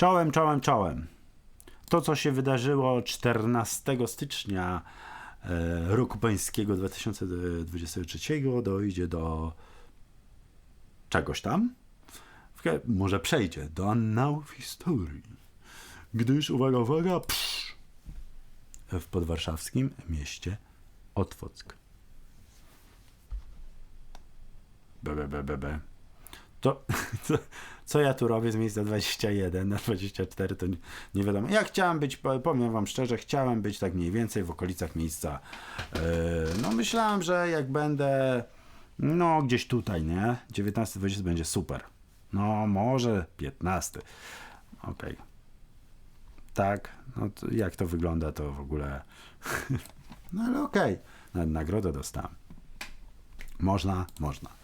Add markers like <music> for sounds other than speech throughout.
Czołem, czołem, czołem. To, co się wydarzyło 14 stycznia e, roku pańskiego 2023 dojdzie do czegoś tam. Może przejdzie do annałów historii. Gdyż, uwaga, uwaga, psz, w podwarszawskim mieście Otwock. Be, be, be, be, be. To, <laughs> co, co ja tu robię z miejsca 21 na 24, to nie, nie wiadomo. Ja chciałem być, po- powiem wam szczerze, chciałem być tak mniej więcej w okolicach miejsca. Yy, no myślałem, że jak będę, no gdzieś tutaj, nie? 19-20 będzie super. No może 15. Okej. Tak, no to jak to wygląda, to w ogóle. <laughs> no ale okej. Nawet nagrodę dostałem. Można, można.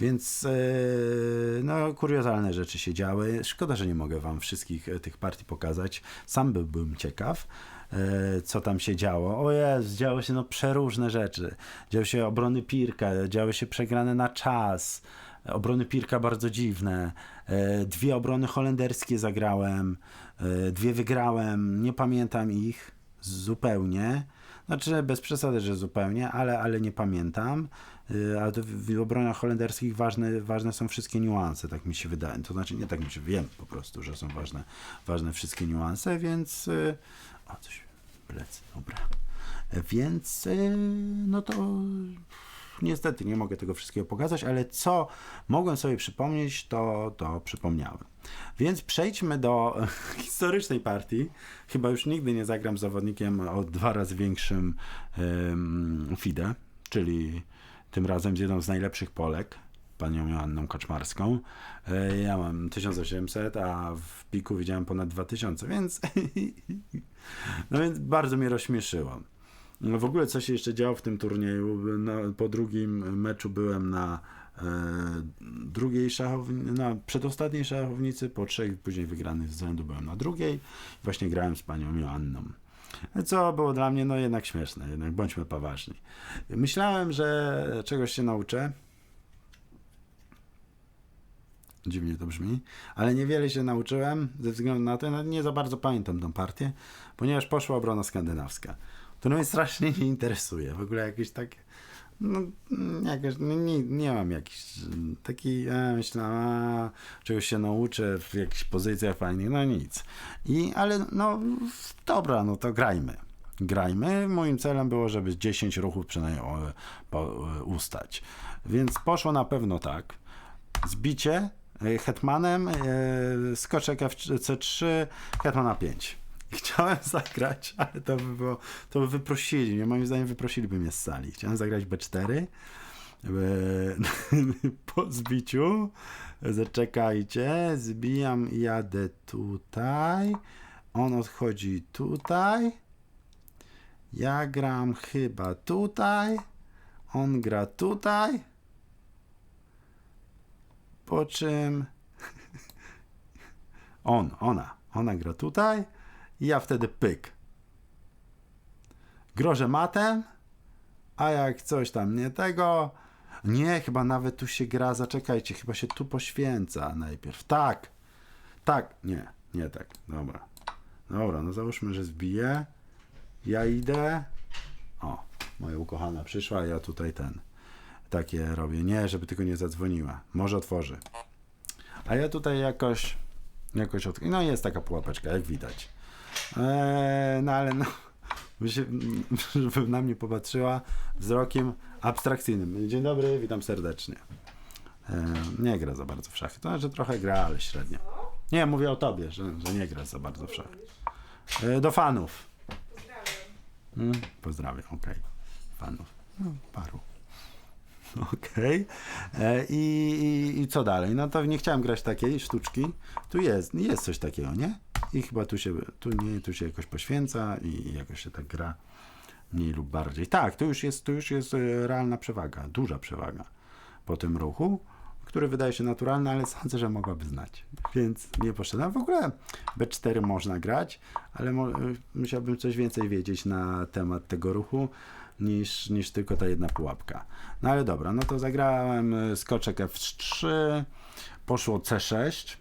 Więc yy, no, kuriozalne rzeczy się działy. Szkoda, że nie mogę wam wszystkich e, tych partii pokazać. Sam byłbym ciekaw, e, co tam się działo. O Jezu, działy się no przeróżne rzeczy. Działy się obrony Pirka, działy się przegrane na czas. Obrony Pirka bardzo dziwne. E, Dwie obrony holenderskie zagrałem. E, Dwie wygrałem. Nie pamiętam ich zupełnie. Znaczy, bez przesady, że zupełnie, ale, ale nie pamiętam. Ale to w obronach holenderskich ważne, ważne są wszystkie niuanse, tak mi się wydaje. To znaczy, nie tak mi się wiem po prostu, że są ważne, ważne wszystkie niuanse, więc. yy, O, coś, plecy, dobra. Więc, yy, no to niestety nie mogę tego wszystkiego pokazać, ale co mogłem sobie przypomnieć, to, to przypomniałem. Więc przejdźmy do <laughs> historycznej partii. Chyba już nigdy nie zagram z zawodnikiem o dwa razy większym em, FIDE, czyli tym razem z jedną z najlepszych Polek, panią Joanną Kaczmarską. E, Ja mam 1800, a w piku widziałem ponad 2000, więc <laughs> no więc bardzo mnie rozśmieszyło. W ogóle co się jeszcze działo w tym turnieju? No, po drugim meczu byłem na e, drugiej szachownicy, na przedostatniej szachownicy, po trzech później wygranych z rzędu byłem na drugiej. Właśnie grałem z panią Joanną. Co było dla mnie no jednak śmieszne, jednak bądźmy poważni. Myślałem, że czegoś się nauczę. Dziwnie to brzmi, ale niewiele się nauczyłem ze względu na to, no nie za bardzo pamiętam tą partię, ponieważ poszła obrona skandynawska. To mnie strasznie nie interesuje. W ogóle jakieś takie. No, mm, jakoś, nie, nie mam jakiś mm, taki, a, myślę, a, czegoś się nauczę w jakichś pozycjach fajnych, no nic. I, ale no, dobra, no to grajmy. Grajmy. Moim celem było, żeby 10 ruchów przynajmniej e, ustać. Więc poszło na pewno tak. Zbicie e, hetmanem, e, skoczek FC3, hetman na 5. <laughs> Chciałem zagrać, ale to by było, to by wyprosili mnie, moim zdaniem wyprosiliby mnie z sali. Chciałem zagrać B4 e, <laughs> po zbiciu. Zaczekajcie, zbijam i jadę tutaj. On odchodzi tutaj. Ja gram chyba tutaj. On gra tutaj. Po czym <laughs> on, ona, ona gra tutaj i ja wtedy pyk. Grożę matem, a jak coś tam nie tego. Nie, chyba nawet tu się gra, zaczekajcie, chyba się tu poświęca najpierw. Tak, tak, nie, nie tak, dobra. Dobra, no załóżmy, że zbiję. Ja idę. O, moja ukochana przyszła, ja tutaj ten. Takie robię. Nie, żeby tylko nie zadzwoniła. Może otworzy. A ja tutaj jakoś. Jakoś od... No jest taka pułapeczka, jak widać. Eee, no ale no. <laughs> żeby na mnie popatrzyła wzrokiem abstrakcyjnym. Dzień dobry, witam serdecznie. Eee, nie gra za bardzo w szachy. To znaczy trochę gra, ale średnio. Nie, mówię o tobie, że, że nie gra za bardzo w szachy. Eee, do fanów. Mm, pozdrawiam, okej. Fanów. No, paru. <laughs> Okej. E, I, i, I co dalej? No to nie chciałem grać takiej sztuczki. Tu jest, jest coś takiego, nie? I chyba tu się, tu nie, tu się jakoś poświęca i, jakoś się tak gra mniej lub bardziej. Tak, tu już jest, tu już jest e, realna przewaga, duża przewaga po tym ruchu, który wydaje się naturalny, ale <laughs> sądzę, że mogłaby znać. Więc nie poszedłem. W ogóle B4 można grać, ale mo- musiałbym coś więcej wiedzieć na temat tego ruchu niż, niż tylko ta jedna pułapka. No ale dobra, no to zagrałem e, skoczek F3, poszło C6,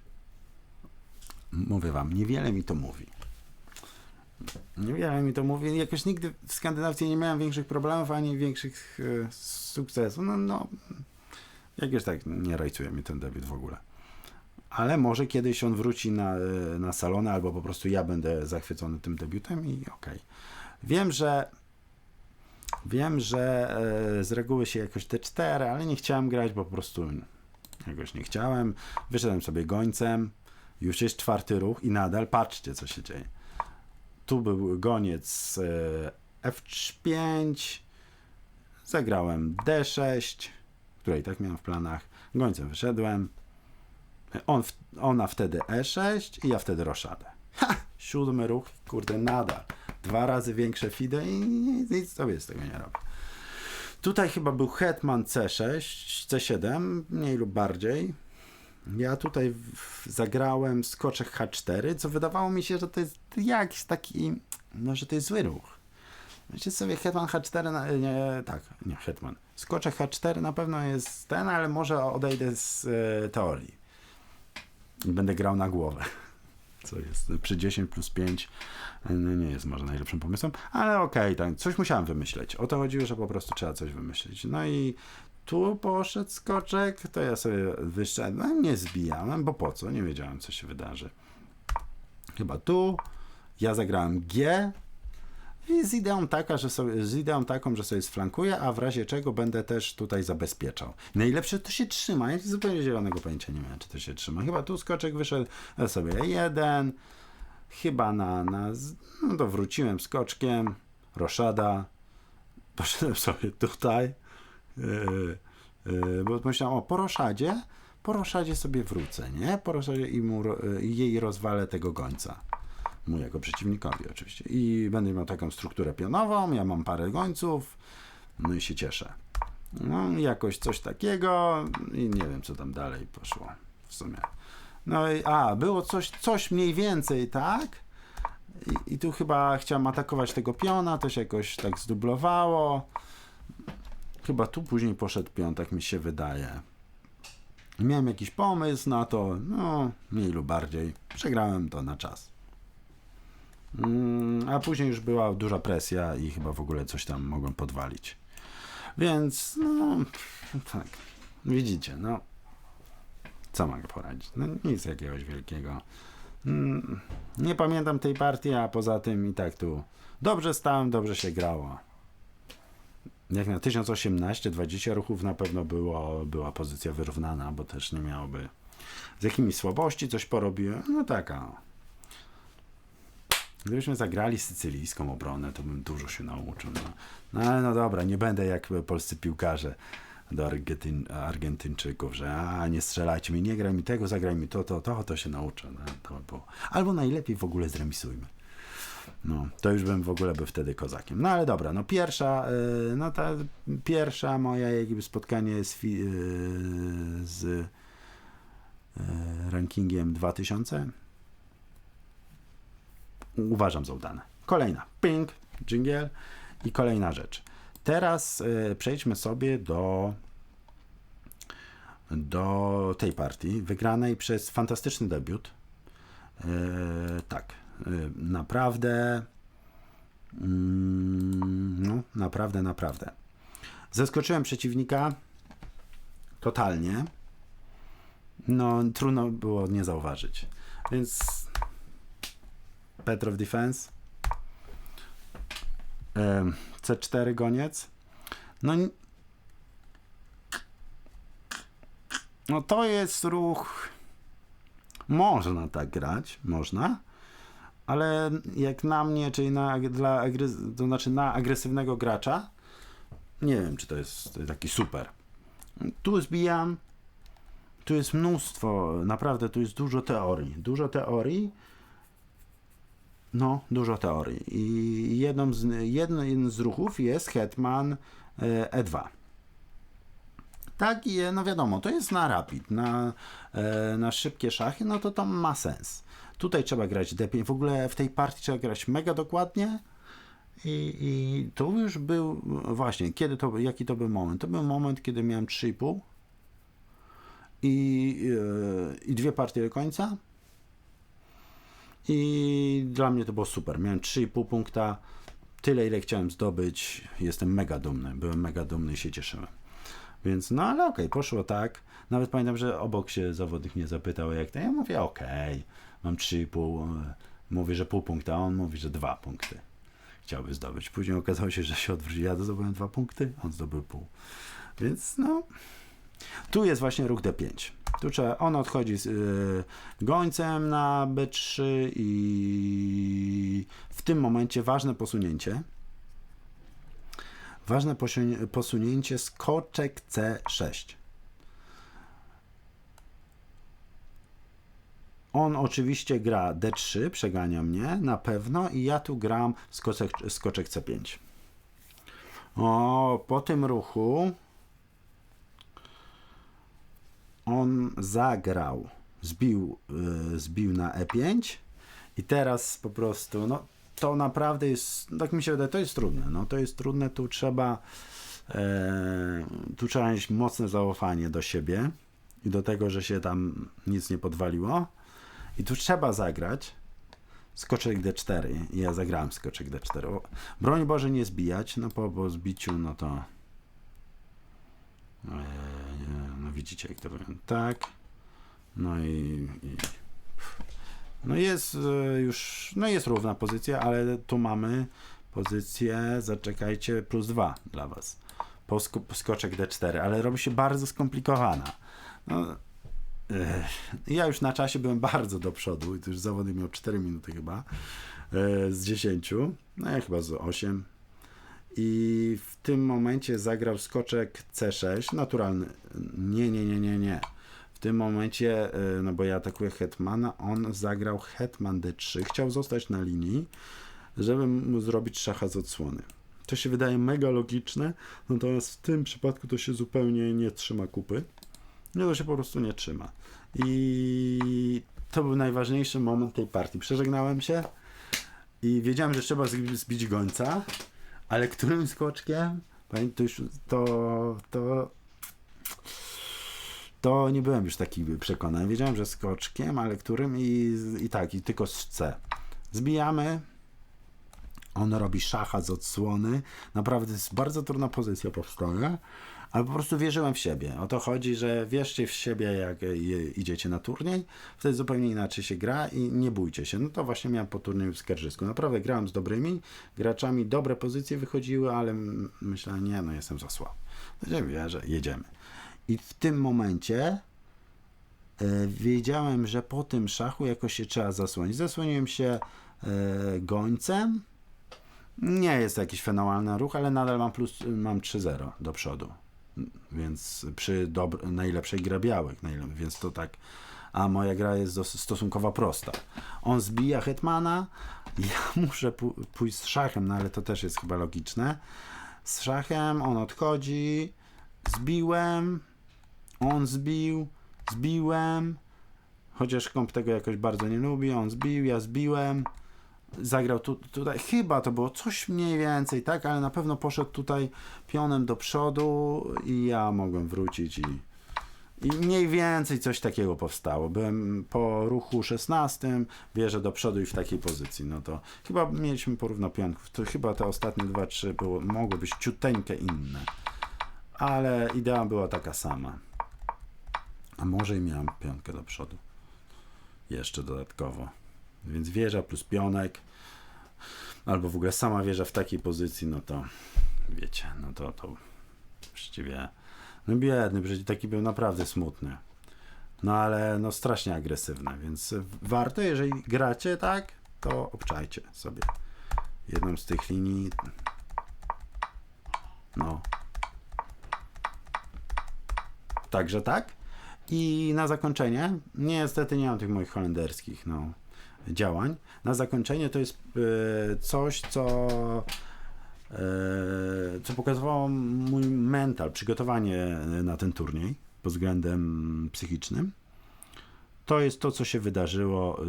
mówię wam, niewiele mi to mówi. Niewiele mi to mówi. Jakoś nigdy w Skandynawii nie miałem większych problemów, ani większych e, sukcesów. No, no, jakoś tak nie rajcuje mi ten debiut w ogóle. Ale może kiedyś on wróci na, e, na salony, albo po prostu ja będę zachwycony tym debiutem i okej. Wiem, że wiem, że e, z reguły się jakoś T4, ale nie chciałem grać, bo po prostu jakoś nie chciałem. Wyszedłem sobie gońcem. Już jest czwarty ruch i nadal patrzcie, co się dzieje. Tu był goniec e, F5. Zagrałem D6, które i tak miałem w planach. Gońcem wyszedłem. On, ona wtedy E6 i ja wtedy roszadę. Ha! Siódmy ruch, kurde, nadal. Dwa razy większe fide i nic, nic sobie z tego nie robię. Tutaj chyba był hetman C6, C7, mniej lub bardziej. Ja tutaj zagrałem skoczek H4, co wydawało mi się, że to jest jakiś taki, no, że to jest zły ruch. Myślę sobie, hetman H4, na, nie, tak, nie, hetman. Skoczek H4 na pewno jest ten, ale może odejdę z e, teorii. I będę grał na głowę. <laughs> Co jest przy 10 plus 5 no nie jest może najlepszym pomysłem, ale okej, tak, coś musiałem wymyśleć. O to chodziło, że po prostu trzeba coś wymyślić. No i tu poszedł skoczek, to ja sobie wyszedłem, nie zbijałem, bo po co? Nie wiedziałem, co się wydarzy. Chyba tu. Ja zagrałem G i z ideą, taka, że sobie, z ideą taką, że sobie sflankuję, a w razie czego będę też tutaj zabezpieczał. Najlepsze to się trzyma. Ja zupełnie zielonego pojęcia nie miałem, czy to się trzyma. Chyba tu skoczek wyszedł ja sobie jeden. Chyba na, na no to wróciłem skoczkiem, roszada, poszedłem sobie tutaj, bo myślałem, o, po roszadzie, po roszadzie sobie wrócę, nie? Po roszadzie i mu, yy, jej rozwalę tego gońca. Mojego przeciwnikowi oczywiście. I będę miał taką strukturę pionową, ja mam parę gońców, no i się cieszę. No, jakoś coś takiego i nie wiem, co tam dalej poszło w sumie. No i a, było coś, coś mniej więcej, tak? I, I tu chyba chciałem atakować tego piona, to się jakoś tak zdublowało. Chyba tu później poszedł pion, tak mi się wydaje. Miałem jakiś pomysł na to, no, mniej lub bardziej. Przegrałem to na czas. Mm, a później już była duża presja i chyba w ogóle coś tam mogłem podwalić. Więc, no, tak. Widzicie, no. Co mogę poradzić? No nic jakiegoś wielkiego. Mm, Nie pamiętam tej partii, a poza tym i tak tu dobrze stałem, dobrze się grało. Jak na 1018, 20 ruchów na pewno było, była pozycja wyrównana, bo też nie miałoby z jakimiś słabości coś porobiłem. No taka. Gdybyśmy zagrali sycylijską obronę, to bym dużo się nauczył. No, no no dobra, nie będę jak polscy piłkarze do Argentyn Argentyńczyków, że a nie strzelajcie mi, nie graj mi tego, zagraj mi to, to, to, to się nauczę. No, to by było. Albo najlepiej w ogóle zremisujmy. No, to już bym w ogóle był wtedy kozakiem. No ale dobra, no pierwsza, y, no ta pierwsza moja jakby spotkanie z, y, z y, rankingiem 2000 uważam za udane. Kolejna, ping, dżingiel i kolejna rzecz. Teraz przejdźmy sobie do do tej partii, wygranej przez fantastyczny debiut. Tak, naprawdę mm, no, naprawdę, naprawdę. Zaskoczyłem przeciwnika totalnie. No, trudno było nie zauważyć. Więc Petrow Defense. Em, C4 goniec. No, no to jest ruch. Można tak grać, można. Ale jak na mnie, czyli na, dla, to znaczy na agresywnego gracza, nie wiem, czy to jest taki super. Tu zbijam. Tu jest mnóstwo, naprawdę, tu jest dużo teorii. Dużo teorii. No, dużo teorii. I jedną z, jednym z ruchów jest Hetman e, E2. Tak, i no wiadomo, to jest na rapid, na, e, na szybkie szachy, no to to ma sens. Tutaj trzeba grać D5, w ogóle w tej partii trzeba grać mega dokładnie. I, I to już był, właśnie, kiedy to, jaki to był moment? To był moment, kiedy miałem 3,5 i, e, i dwie partie do końca. I dla mnie to było super. Miałem 3,5 punkta, tyle ile chciałem zdobyć. Jestem mega dumny. Byłem mega dumny i się cieszyłem. Więc no ale okej, poszło tak. Nawet pamiętam, że obok się zawodnik mnie zapytał, jak to. Ja mówię, okej, mam 3,5. Mówię, że pół punkta, a on mówi, że dwa punkty chciałby zdobyć. Później okazało się, że się odwrócił. Ja zdobyłem dwa punkty, on zdobył pół. Więc no, tu jest właśnie ruch D5. Tu trzeba, on odchodzi z y, gońcem na B3 i w tym momencie ważne posunięcie. Ważne posunięcie skoczek C6. On oczywiście gra D3, przegania mnie na pewno i ja tu gram skoczek, skoczek C5. O, po tym ruchu on zagrał, zbił, y, zbił na E5 i teraz po prostu, no to naprawdę jest, tak mi się wydaje, to jest trudne, no to jest trudne, tu trzeba e, tu trzeba mieć mocne zaufanie do siebie i do tego, że się tam nic nie podwaliło i tu trzeba zagrać skoczek D4 i ja zagrałem skoczek D4. O, broń Boże nie zbijać, no po, po zbiciu, no to e, no widzicie jak to wygląda. Tak. No i, i no jest e, już, no jest równa pozycja, ale tu mamy pozycję, zaczekajcie, plus 2 dla was. Po sk- skoczek D4, ale robi się bardzo skomplikowana. No, ja już na czasie byłem <laughs> bardzo do przodu i to już zawody miał 4 minuty chyba e, z 10, no ja chyba z 8 i w tym momencie zagrał skoczek C6, naturalny. Nie, nie, nie, nie, nie. W tym momencie, y, no bo ja atakuję hetmana, on zagrał hetman D3, chciał zostać na linii, żeby mu zrobić szacha z odsłony. To się wydaje mega logiczne, natomiast w tym przypadku to się zupełnie nie trzyma kupy. Nie, to się po prostu nie trzyma. I to był najważniejszy moment tej partii. Przeżegnałem się i wiedziałem, że trzeba zbi- zbić gońca, ale którym skoczkiem? To już to, to, to nie byłem już taki przekonany. Wiedziałem, że skoczkiem, ale którym i, i tak, i tylko z C. Zbijamy. On robi szacha z odsłony. Naprawdę jest bardzo trudna pozycja powstała, ale po prostu wierzyłem w siebie. O to chodzi, że wierzcie w siebie, jak je- idziecie na turniej. Wtedy zupełnie inaczej się gra i nie bójcie się. No to właśnie miałem po turnieju w Skarżysku. Naprawdę grałem z dobrymi graczami, dobre pozycje wychodziły, ale myślałem, nie, no jestem za słaby. No, wierzę, jedziemy. I w tym momencie e, wiedziałem, że po tym szachu jakoś się trzeba zasłonić. Zasłoniłem się e, gońcem. Nie jest to jakiś fenomenalny ruch, ale nadal mam plus, mam 3-0 do przodu. Więc przy najlepszej grze białych, więc to tak. A moja gra jest stosunkowo prosta. On zbija hetmana, ja <laughs> muszę pójść z szachem, no ale to też jest chyba logiczne. Z szachem on odchodzi, zbiłem, on zbił, zbiłem, chociaż komp tego jakoś bardzo nie lubi, on zbił, ja zbiłem, zagrał tu, tutaj, chyba to było coś mniej więcej, tak, ale na pewno poszedł tutaj pionem do przodu i ja mogłem wrócić i, i mniej więcej coś takiego powstało. Byłem po ruchu 16, wierzę do przodu i w takiej pozycji, no to chyba mieliśmy porówno pionków, to chyba te ostatnie 2-3 było, mogły być ciuteńkę inne, ale idea była taka sama. A może i miałem piątkę do przodu. Jeszcze dodatkowo. Więc wieża plus pionek, albo w ogóle sama wieża w takiej pozycji, no to wiecie, no to, to właściwie no biedny, przecież taki był naprawdę smutny. No ale no strasznie agresywny, więc warto, jeżeli gracie tak, to obczajcie sobie jedną z tych linii. No. Także tak. I na zakończenie, niestety nie mam tych moich holenderskich no, działań. Na zakończenie to jest e, coś, co, e, co pokazywało mój mental, przygotowanie na ten turniej pod względem psychicznym. To jest to, co się wydarzyło. e,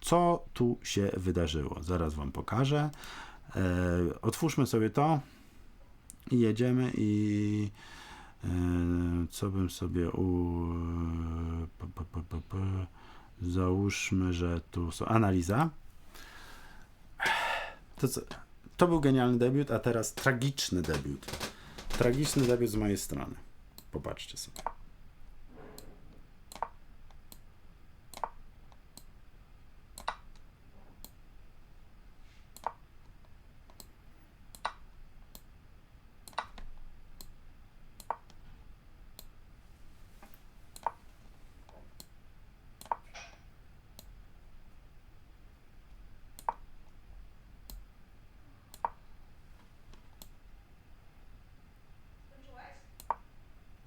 Co tu się wydarzyło? Zaraz Wam pokażę. Otwórzmy sobie to i jedziemy i co bym sobie u... Załóżmy, że tu są analiza. To, co, to był genialny debiut, a teraz tragiczny debiut. Tragiczny debiut z mojej strony. Popatrzcie sobie.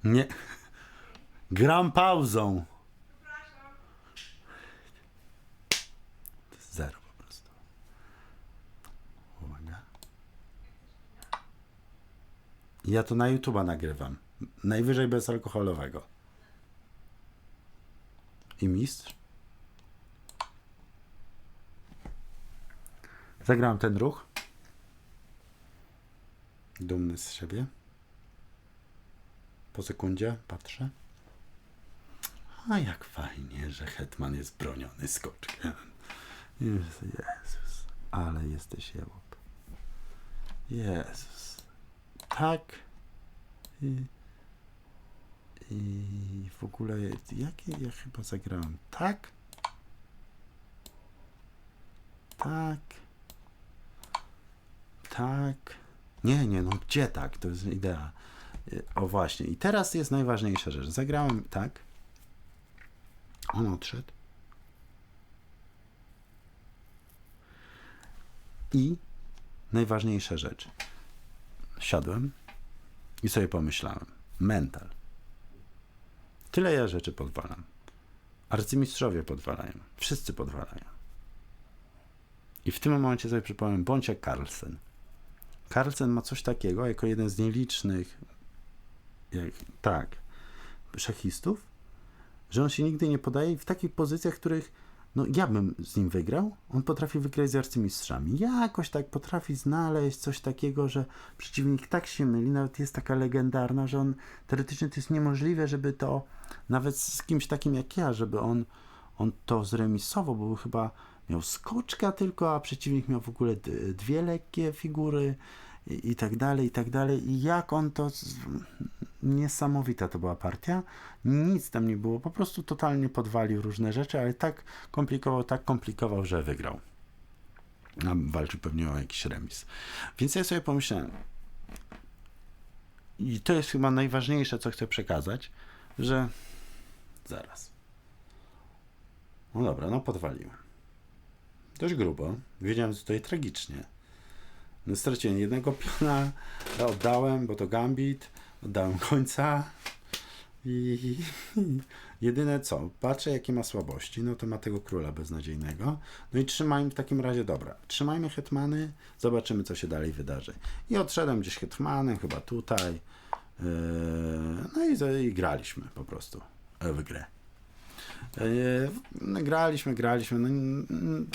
Nie. Gram pauzą. Zero po prostu. Uwaga. Ja to na YouTube'a nagrywam. Najwyżej bezalkoholowego. I mistrz? Zagrałem ten ruch. Dumny z siebie. Po sekundzie patrzę. A jak fajnie, że Hetman jest broniony skoczkiem. Jezus, ale jesteś jełop. Jezus. Tak. I, I w ogóle, jakie ja chyba zagrałem? Tak. Tak. Tak. Nie, nie, no gdzie tak? To jest idea. O właśnie. I teraz jest najważniejsza rzecz. Zagrałem tak. On odszedł. I najważniejsza rzecz. Siadłem i sobie pomyślałem. Mental. Tyle ja rzeczy podwalam. Arcymistrzowie podwalają. Wszyscy podwalają. I w tym momencie sobie przypomniałem, bądź jak Carlsen. Carlsen ma coś takiego, jako jeden z nielicznych jak, tak, szachistów, że on się nigdy nie podaje w takich pozycjach, których no ja bym z nim wygrał, on potrafi wygrać z arcymistrzami. Jakoś tak potrafi znaleźć coś takiego, że przeciwnik tak się myli, nawet jest taka legendarna, że on teoretycznie to jest niemożliwe, żeby to nawet z kimś takim jak ja, żeby on, on to zremisował, bo chyba miał skoczka tylko, a przeciwnik miał w ogóle dwie lekkie figury i, tak dalej, i tak dalej. I jak on to. Niesamowita to była partia. Nic tam nie było, po prostu totalnie podwalił różne rzeczy, ale tak komplikował, tak komplikował, że wygrał. A walczył pewnie o jakiś remis. Więc ja sobie pomyślałem, i to jest chyba najważniejsze, co chcę przekazać, że zaraz. No dobra, no podwaliłem. Dość grubo. Wiedziałem, że tutaj tragicznie. Straciłem jednego piona, oddałem, bo to gambit, oddałem końca i jedyne co, patrzę jakie ma słabości, no to ma tego króla beznadziejnego, no i trzymajmy w takim razie, dobra, trzymajmy hetmany, zobaczymy co się dalej wydarzy. I odszedłem gdzieś hetmanem, chyba tutaj, yy, no i, i graliśmy po prostu w grę. No, graliśmy, graliśmy, no,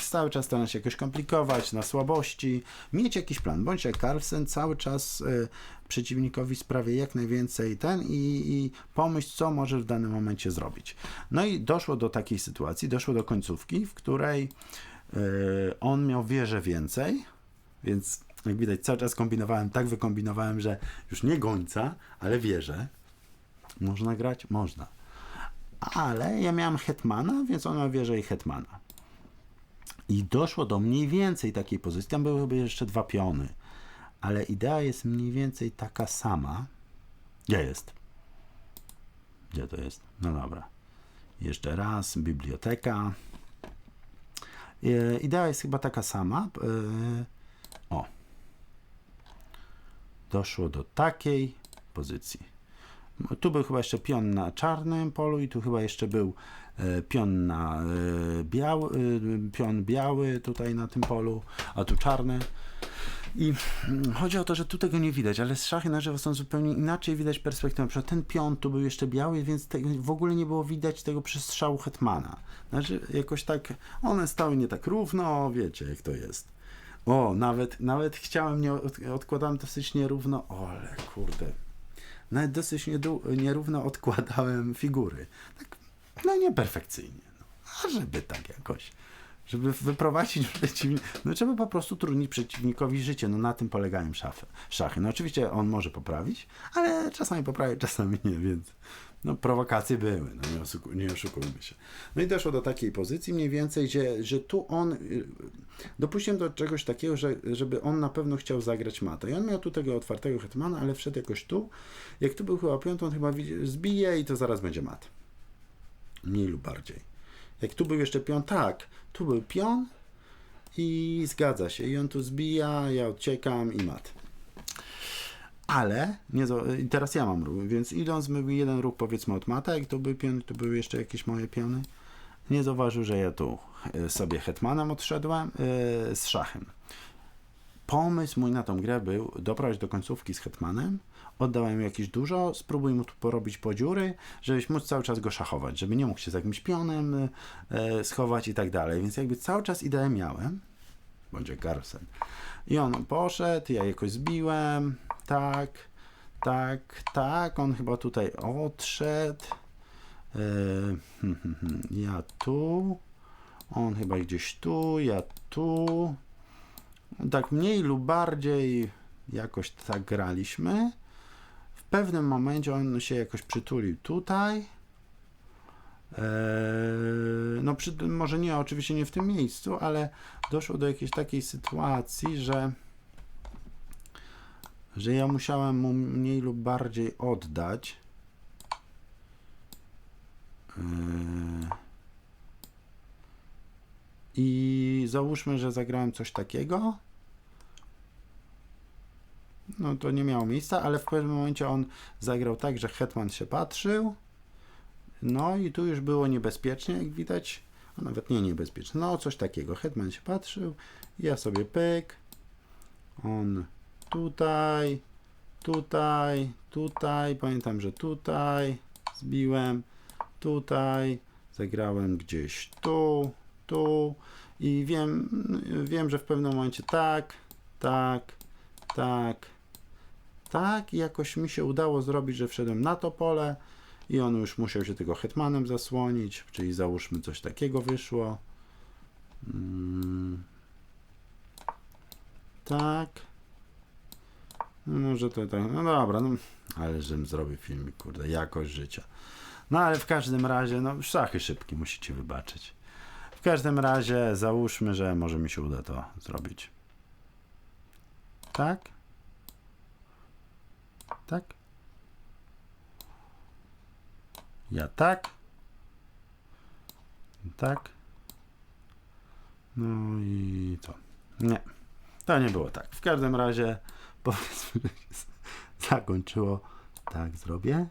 cały czas staram się jakoś komplikować, na słabości, mieć jakiś plan, bądź jak Carlsen, cały czas yy, przeciwnikowi sprawia jak najwięcej ten i, i pomyśl, co możesz w danym momencie zrobić. No i doszło do takiej sytuacji, doszło do końcówki, w której yy, on miał wieżę więcej, więc jak widać cały czas kombinowałem, tak wykombinowałem, że już nie gońca, ale wieżę. Można grać? Można ale ja miałem hetmana, więc on miał wieżę i hetmana. I doszło do mniej więcej takiej pozycji. Tam były chyba jeszcze dwa piony, ale idea jest mniej więcej taka sama. Gdzie jest? Gdzie to jest? No dobra. Jeszcze raz, biblioteka. E, Idea jest chyba taka sama. E, O. Doszło do takiej pozycji. Tu był chyba jeszcze pion na czarnym polu i tu chyba jeszcze był e, pion na e, biały, e, pion biały tutaj na tym polu, a tu czarny. I mm, chodzi o to, że tu tego nie widać, ale z szachy na żywo są zupełnie inaczej widać perspektywę. Na przykład ten pion tu był jeszcze biały, więc w ogóle nie było widać tego przestrzału hetmana. Znaczy jakoś tak, one stały nie tak równo, wiecie jak to jest. O, nawet, nawet chciałem, nie od, odkładałem dosyć nierówno, ale kurde, nawet dosyć nierówno odkładałem figury. Tak, no nieperfekcyjnie. No. a żeby tak jakoś, żeby wyprowadzić przeciwnika, no trzeba po prostu trudnić przeciwnikowi życie, no na tym polegają szafy, szachy. No oczywiście on może poprawić, ale czasami poprawia, czasami nie, więc no prowokacje były, no nie, oszuku, nie oszukujmy się. No i doszło do takiej pozycji mniej więcej, że, że tu on, y, dopuściłem do czegoś takiego, że, żeby on na pewno chciał zagrać matę. I on miał tu tego otwartego hetmana, ale wszedł jakoś tu. Jak tu był chyba piątą, on chyba zbije i to zaraz będzie mat. Mniej lub bardziej. Jak tu był jeszcze pion, tak, tu był pion i zgadza się. I on tu zbija, ja uciekam i mat. Ale nie, teraz ja mam ruch, więc idąc my jeden ruch powiedzmy od mata, to był pion, to były jeszcze jakieś moje piony. Nie zauważył, że ja tu e, sobie hetmanem odszedłem e, z szachem. Pomysł mój na tą grę był doprowadzić do końcówki z hetmanem, oddałem mu jakieś dużo, spróbuj mu tu porobić po dziury, żebyś móc cały czas go szachować, żeby nie mógł się z jakimś pionem e, schować i tak dalej. Więc jakby cały czas ideę miałem, bądź jak Garsen. I on poszedł, ja jakoś zbiłem, tak, tak, tak, on chyba tutaj odszedł. E, hmm, hmm, hmm, ja tu, on chyba gdzieś tu, ja tu. Tak mniej lub bardziej jakoś tak graliśmy. W pewnym momencie on się jakoś przytulił tutaj. Eee, no, przy, może nie, oczywiście nie w tym miejscu, ale doszło do jakiejś takiej sytuacji, że, że ja musiałem mu mniej lub bardziej oddać. Eee, I załóżmy, że zagrałem coś takiego. No to nie miało miejsca, ale w pewnym momencie on zagrał tak, że Hetman się patrzył. No i tu już było niebezpiecznie, jak widać. A nawet nie niebezpieczne. No coś takiego. Hetman się patrzył. Ja sobie pyk. On tutaj, tutaj, tutaj. Pamiętam, że tutaj zbiłem. Tutaj. Zagrałem gdzieś tu, tu. I wiem, wiem, że w pewnym momencie tak, tak, tak, tak. I jakoś mi się udało zrobić, że wszedłem na to pole i on już musiał się tego hetmanem zasłonić, czyli załóżmy coś takiego wyszło. Mm. Tak. No może to tak, no dobra, no, ale żebym zrobił filmik, kurde, jakość życia. No ale w każdym razie, no szachy szybkie, musicie wybaczyć. W każdym razie załóżmy, że może mi się uda to zrobić. Tak? Tak? Ja tak. Tak. No i to. Nie. To nie było tak. W każdym razie powiedzmy, się zakończyło. Tak zrobię.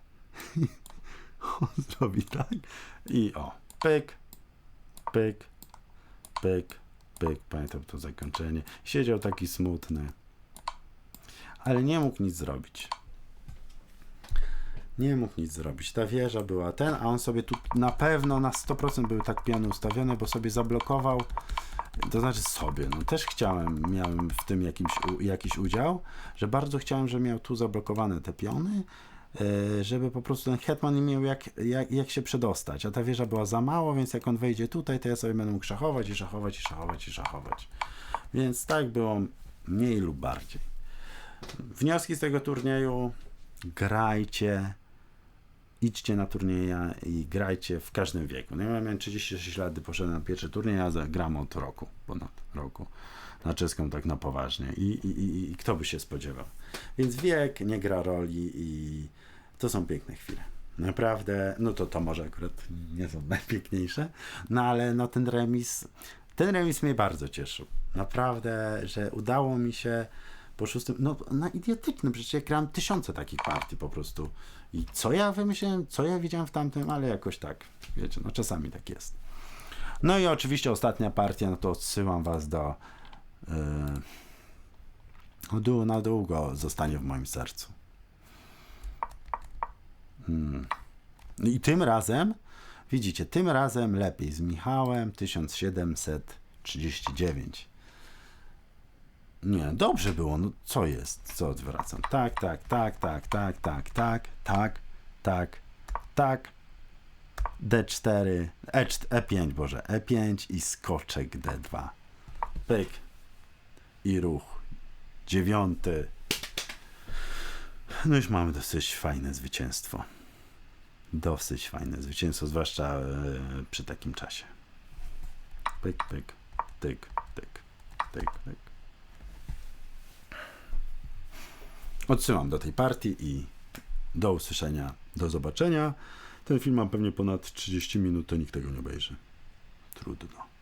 <laughs> On zrobi tak. I o. Pyk. Pyk. Pyk. Pyk. Pamiętam to zakończenie. Siedział taki smutny. Ale nie mógł nic zrobić. Nie mógł nic zrobić. Ta wieża była ten, a on sobie tu na pewno na 100% były tak piany ustawione, bo sobie zablokował. To znaczy sobie, no też chciałem, miałem w tym jakimś, jakiś udział, że bardzo chciałem, żeby miał tu zablokowane te piony, e, żeby po prostu ten hetman nie miał jak, jak, jak się przedostać. A ta wieża była za mało, więc jak on wejdzie tutaj, to ja sobie będę mógł szachować i szachować i szachować i szachować. Więc tak było mniej lub bardziej. Wnioski z tego turnieju grajcie, idźcie na turnieje i grajcie w każdym wieku. No ja miałem 36 lat, gdy poszedłem na pierwszy turniej, a gram od roku, ponad roku. Na czeską tak na poważnie. I, i, i, I kto by się spodziewał. Więc wiek nie gra roli i to są piękne chwile. Naprawdę, no to to może akurat nie są <laughs> najpiękniejsze, no ale no ten remis, ten remis mnie bardzo cieszył. Naprawdę, że udało mi się po szóstym, no na idiotycznym, przecież ja grałem tysiące takich partii po prostu. I co ja wymyśliłem, co ja widziałem w tamtym, ale jakoś tak, wiecie, no czasami tak jest. No i oczywiście ostatnia partia, no to odsyłam was do yy, dół na długo zostanie w moim sercu. Hmm. I tym razem, widzicie, tym razem lepiej z Michałem 1739. Nie, dobrze było. No co jest? Co odwracam? Tak, tak, tak, tak, tak, tak, tak, tak, tak, tak, D4, E4, E5, Boże, E5 i skoczek D2. Pyk. I ruch. Dziewiąty. No już mamy dosyć fajne zwycięstwo. Dosyć fajne zwycięstwo, zwłaszcza e, przy takim czasie. Pyk, pyk, tyk, tyk, tyk, tyk. Odsyłam do tej partii i do usłyszenia, do zobaczenia. Ten film ma pewnie ponad 30 minut, to nikt tego nie obejrzy. Trudno.